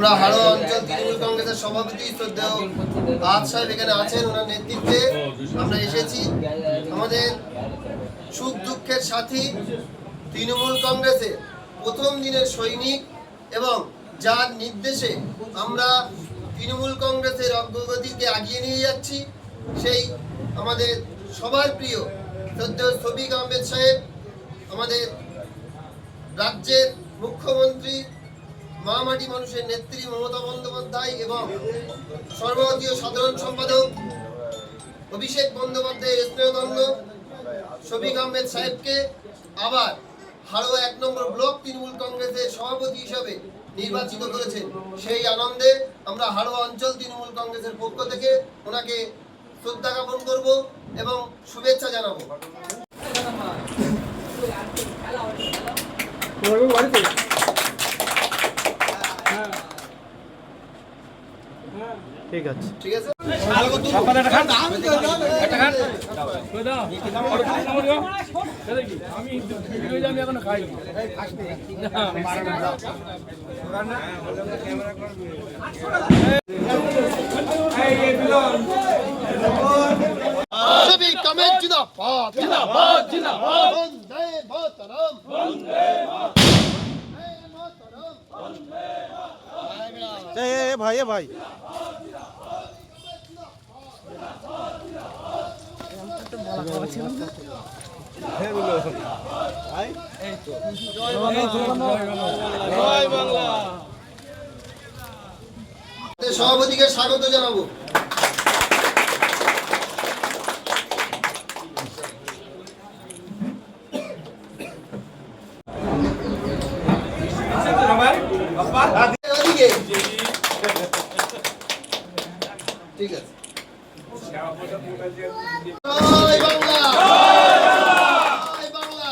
আমরা হাড়োয়া অঞ্চল তৃণমূল কংগ্রেসের সভাপতি শ্রদ্ধেয় আজ সাহেব এখানে আছেন, ওনার নেতৃত্বে আমরা এসেছি। আমাদের সুখ দুঃখের সাথী তৃণমূল কংগ্রেসের প্রথম দিনের সৈনিক এবং যার নির্দেশে আমরা তৃণমূল কংগ্রেসের অগ্রগতিকে আগিয়ে নিয়ে যাচ্ছি, সেই আমাদের সবার প্রিয় শ্রদ্ধেয় শফিক আহমেদ সাহেব, আমাদের রাজ্যের মুখ্যমন্ত্রী মহামাটি মানুষের নেত্রী মমতা বন্দ্যোপাধ্যায় এবং সর্বভারতীয় সাধারণ সম্পাদক অভিষেক বন্দ্যোপাধ্যায়ের স্নেহদণ্ড শফিক আহমেদ সাহেবকে আবার হাড়োয়া এক নম্বর ব্লক তৃণমূল কংগ্রেসের সভাপতি হিসাবে নির্বাচিত করেছেন। সেই আনন্দে আমরা হাড়োয়া অঞ্চল তৃণমূল কংগ্রেসের পক্ষ থেকে ওনাকে শ্রদ্ধা জ্ঞাপন করব এবং শুভেচ্ছা জানাব। ঠিক আছে। ঠিক আছে? আমি আমি এখনও খাইনি শফিক আহমেদ জিন্দাবাদ। জিন্দাবাদ জিন্দাবাদ। বন্দে মাতরম। বন্দে মাতরম। এ এ, এ ভাই ভাই। সভাপতিকে স্বাগত জানাব ওদিকে। ঠিক আছে জয় বাংলা জয় বাংলা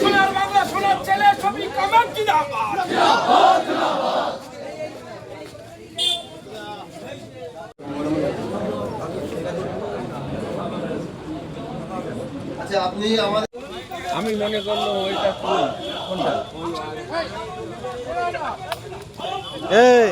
সোনার বাংলা সোনার ছেলে ছবি কামার জিন্দাবাদ আচ্ছা আপনি আমাদের আমি মনে করল ওইটা তুই কোনটা? এই।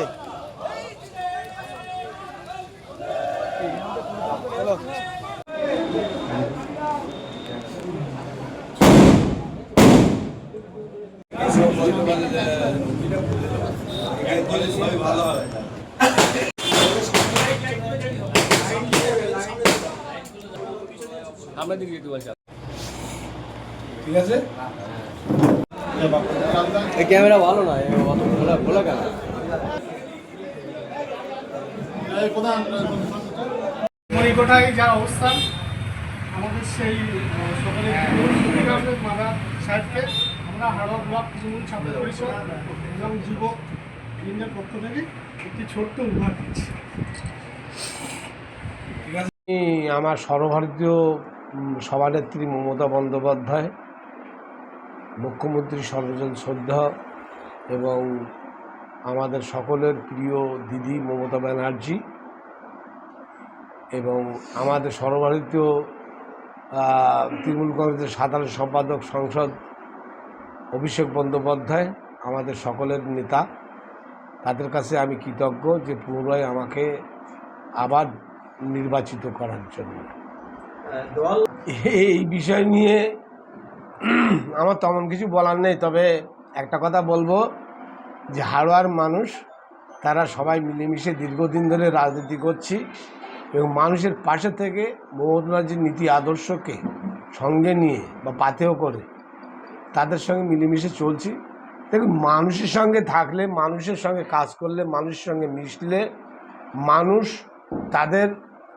আমরা দিকে যেতে বলছি ক্যামেরা ভালো না খোলা খোলা কেন? মণিকোঠায় যা অবস্থান আমাদের সেই সকালে মাদা সাহেবকে। আমরা হাড়োয়া ব্লক তৃণমূল ছাত্র পরিষদ এবং যুবক ইন্ডিয়ার পক্ষ থেকে একটি ছোট্ট উপহার দিচ্ছি। আমি আমার সর্বভারতীয় সভানেত্রী মমতা বন্দ্যোপাধ্যায়, মুখ্যমন্ত্রী সর্বজন শ্রদ্ধা এবং আমাদের সকলের প্রিয় দিদি মমতা ব্যানার্জি এবং আমাদের সর্বভারতীয় তৃণমূল কংগ্রেসের সাধারণ সম্পাদক সংসদ অভিষেক বন্দ্যোপাধ্যায়, আমাদের সকলের নেতা। তাদের কাছে আমি কৃতজ্ঞ যে পুনরায় আমাকে আবার নির্বাচিত করার জন্য। এই বিষয় নিয়ে আমার তেমন কিছু বলার নেই, তবে একটা কথা বলব যে হাড়োয়ার মানুষ, তারা সবাই মিলেমিশে দীর্ঘদিন ধরে রাজনীতি করছি এবং মানুষের পাশে থেকে মমতা নীতি আদর্শকে সঙ্গে নিয়ে বা পাথেয় করে তাদের সঙ্গে মিলেমিশে চলছি। দেখুন, মানুষের সঙ্গে থাকলে, মানুষের সঙ্গে কাজ করলে, মানুষের সঙ্গে মিশলে মানুষ তাদের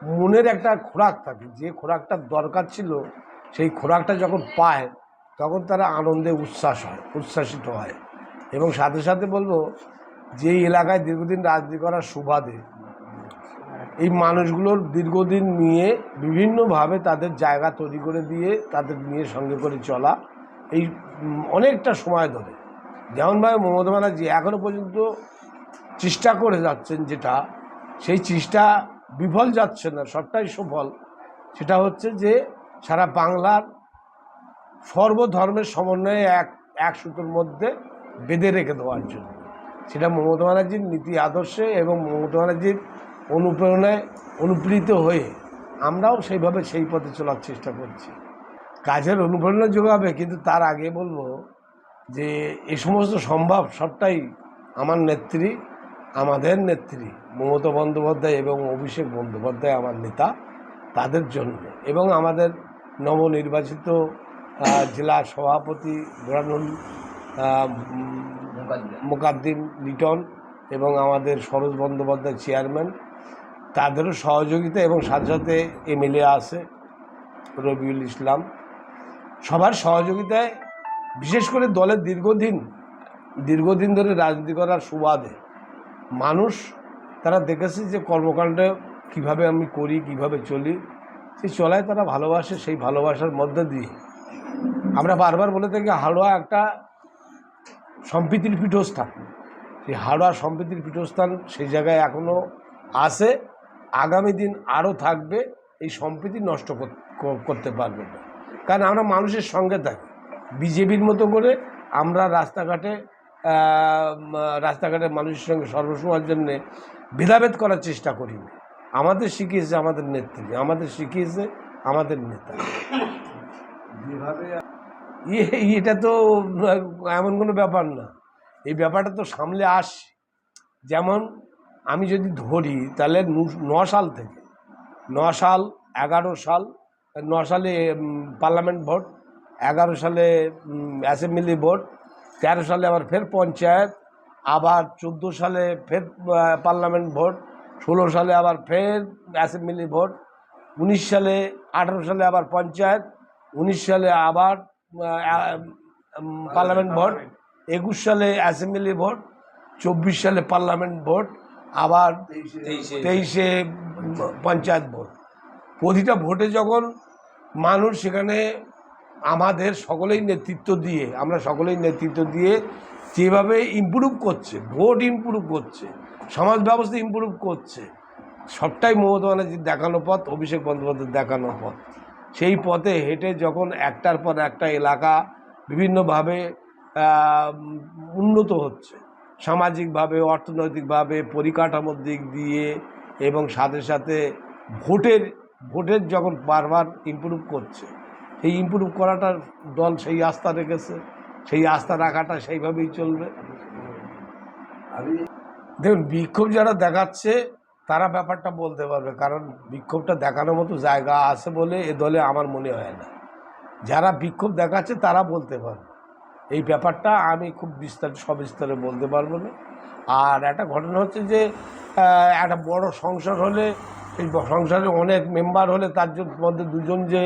মনের একটা খোরাক থাকে। যে খোরাকটার দরকার ছিল, সেই খোরাকটা যখন পায়, তখন তারা আনন্দে উচ্ছ্বাস হয়, উচ্ছ্বাসিত হয়। এবং সাথে সাথে বলব যে এলাকায় দীর্ঘদিন রাজনীতি করার সুবাদে, এই মানুষগুলোর দীর্ঘদিন নিয়ে বিভিন্নভাবে তাদের জায়গা তৈরি করে দিয়ে, তাদের নিয়ে সঙ্গে করে চলা, এই অনেকটা সময় ধরে। যেমনভাবে মমতা ব্যানার্জি এখনও পর্যন্ত চেষ্টা করে যাচ্ছেন যেটা, সেই চেষ্টা বিফল যাচ্ছে না, সবটাই সফল। সেটা হচ্ছে যে সারা বাংলার সর্বধর্মের সমন্বয়ে এক এক সুতোর মধ্যে বেঁধে রেখে দেওয়ার জন্য। সেটা মমতা ব্যানার্জির নীতি আদর্শে এবং মমতা ব্যানার্জির অনুপ্রেরণায় অনুপ্রেরিত হয়ে আমরাও সেইভাবে সেই পথে চলার চেষ্টা করছি। কাজের অনুপ্রেরণা যোগাবে, কিন্তু তার আগে বলব যে এ সমস্ত সম্ভব সবটাই আমার নেত্রী আমাদের নেত্রী মমতা বন্দ্যোপাধ্যায় এবং অভিষেক বন্দ্যোপাধ্যায় আমার নেতা, তাদের জন্য। এবং আমাদের নবনির্বাচিত জেলা সভাপতি গোরানুল মোকাদ্দিন লিটন এবং আমাদের সরোজ বন্দ্যোপাধ্যায় চেয়ারম্যান, তাদেরও সহযোগিতা এবং সাথে সাথে এমএলএ আছে রবিউল ইসলাম। সবার সহযোগিতায়, বিশেষ করে দলের দীর্ঘদিন দীর্ঘদিন ধরে রাজনীতি করার সুবাদে মানুষ তারা দেখেছে যে কর্মকাণ্ড কীভাবে আমি করি, কীভাবে চলি সেই চলায় তারা ভালোবাসে, সেই ভালোবাসার মধ্যে দিয়ে। আমরা বারবার বলে থাকি হাড়োয়া একটা সম্প্রীতির পীঠস্থান। সেই হাড়োয়া সম্প্রীতির পীঠস্থান সেই জায়গায় এখনও আছে। আগামী দিন আরও থাকবে। এই সম্প্রীতি নষ্ট কর- কর- করতে পারবে না। কারণ আমরা মানুষের সঙ্গে থাকি। বিজেপির মতো করে আমরা রাস্তাঘাটে আহ, উম, রাস্তাঘাটে মানুষের সঙ্গে সর্বসময়ের জন্যে ভেদাভেদ করার চেষ্টা করিনি। আমাদের শিখিয়েছে আমাদের নেত্রী আমাদের শিখিয়েছে আমাদের নেতা। ইয়ে- এটা তো এমন কোনো ব্যাপার না। এই ব্যাপারটা তো সামলে আসছে। যেমন আমি যদি ধরি তাহলে ন সাল থেকে ন সাল এগারো সাল ন সালে পার্লামেন্ট ভোট এগারো সালে অ্যাসেম্বলি ভোট তেরো সালে আবার ফের পঞ্চায়েত আবার চোদ্দ সালে ফের পার্লামেন্ট ভোট ষোলো সালে আবার ফের অ্যাসেম্বলি ভোট উনিশ সালে আঠারো সালে আবার পঞ্চায়েত উনিশ সালে আবার পার্লামেন্ট ভোট একুশ সালে অ্যাসেম্বলি ভোট চব্বিশ সালে পার্লামেন্ট ভোট আবার তেইশে পঞ্চায়েত ভোট। প্রতিটা ভোটে যখন মানুষ সেখানে আমাদের সকলেই নেতৃত্ব দিয়ে, আমরা সকলেই নেতৃত্ব দিয়ে যেভাবে ইমপ্রুভ করছে, ভোট ইমপ্রুভ করছে, সমাজ ব্যবস্থা ইমপ্রুভ করছে, সবটাই মমতা ব্যানার্জির দেখানো পথ, অভিষেক বন্দ্যোপাধ্যায়ের দেখানো পথ। সেই পথে হেঁটে যখন একটার পর একটা এলাকা বিভিন্নভাবে উন্নত হচ্ছে, সামাজিকভাবে, অর্থনৈতিকভাবে, পরিকাঠামোর দিক দিয়ে এবং সাথে সাথে ভোটের ভোটের যখন বারবার ইমপ্রুভ করছে সেই ইমপ্রুভ করাটার দল সেই আস্থা রেখেছে সেই আস্থা রাখাটা সেইভাবেই চলবে। দেখুন বিক্ষোভ যারা দেখাচ্ছে তারা ব্যাপারটা বলতে পারবে কারণ বিক্ষোভটা দেখানোর মতো জায়গা আছে বলে এ দলে আমার মনে হয় না। যারা বিক্ষোভ দেখাচ্ছে তারা বলতে পারবে। এই ব্যাপারটা আমি খুব বিস্তার সবিস্তারে বলতে পারব না। আর একটা ঘটনা হচ্ছে যে একটা বড় সংসার হলে এই সংসারে অনেক মেম্বার হলে তার জন্য মধ্যে দুজন যে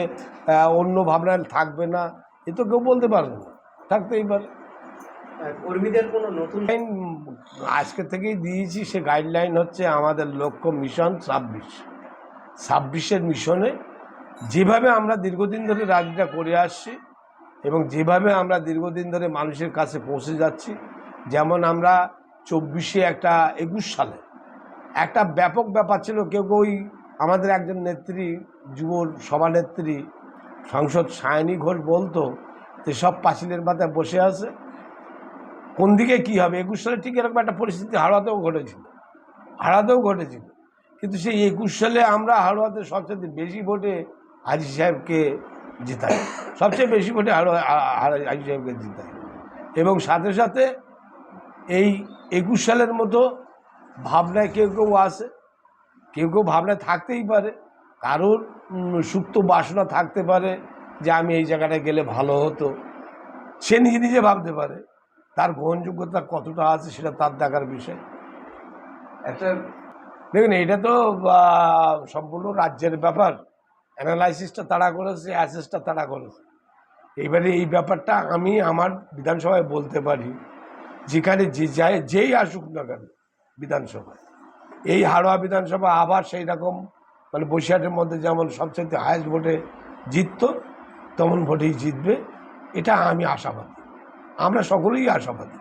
অন্য ভাবনায় থাকবে না এ তো কেউ বলতে পারবে না। থাকতেই পারে। কর্মীদের কোনো নতুন লাইন আজকে থেকেই দিয়েছি সে গাইডলাইন হচ্ছে আমাদের লক্ষ্য মিশন ছাব্বিশ। ছাব্বিশের মিশনে যেভাবে আমরা দীর্ঘদিন ধরে রাজনীতিটা করে আসছি এবং যেভাবে আমরা দীর্ঘদিন ধরে মানুষের কাছে পৌঁছে যাচ্ছি যেমন আমরা চব্বিশে একটা একুশ সালে একটা ব্যাপক ব্যাপার ছিল, কেউ কেউ আমাদের একজন নেত্রী যুব সভানেত্রী, সাংসদ সায়নী ঘোষ বলতো যে, সব পাঁচিলের মাথায় বসে আছে, কোন দিকে কী হবে? একুশ সালে ঠিক এরকম একটা পরিস্থিতি হাওড়াতেও ঘটেছিল হাওড়াতেও ঘটেছিল। কিন্তু সেই একুশ সালে আমরা হাওড়াতে সবচেয়ে বেশি ভোটে হাজি সাহেবকে জিতাই, সবচেয়ে বেশি ভোটে হাজি সাহেবকে জিতাই। এবং সাথে সাথে এই একুশ সালের মতো ভাবনায় কেউ কেউ আসে কেউ কেউ ভাবনায় থাকতেই পারে। কারোর সুপ্ত বাসনা থাকতে পারে যে আমি এই জায়গাটায় গেলে ভালো হতো। সে নিজে নিজে ভাবতে পারে তার গ্রহণযোগ্যতা কতটা আছে সেটা তার দেখার বিষয়। একটা, দেখুন, এটা তো সম্পূর্ণ রাজ্যের ব্যাপার। অ্যানালাইসিসটা তারা করেছে, অ্যাসেসটা তারা করেছে। এবারে এই ব্যাপারটা আমি আমার বিধানসভায় বলতে পারি। যেখানে যে যায় যেই আসুক না কেন বিধানসভায় এই হাড়োয়া বিধানসভা আবার সেই রকম মানে বৈশাখের মধ্যে যেমন সবচেয়ে হায়েস্ট ভোটে জিতত, তেমন ভোটেই জিতবে। এটা আমি আশাবাদী। আমরা সকলেই আশাবাদী।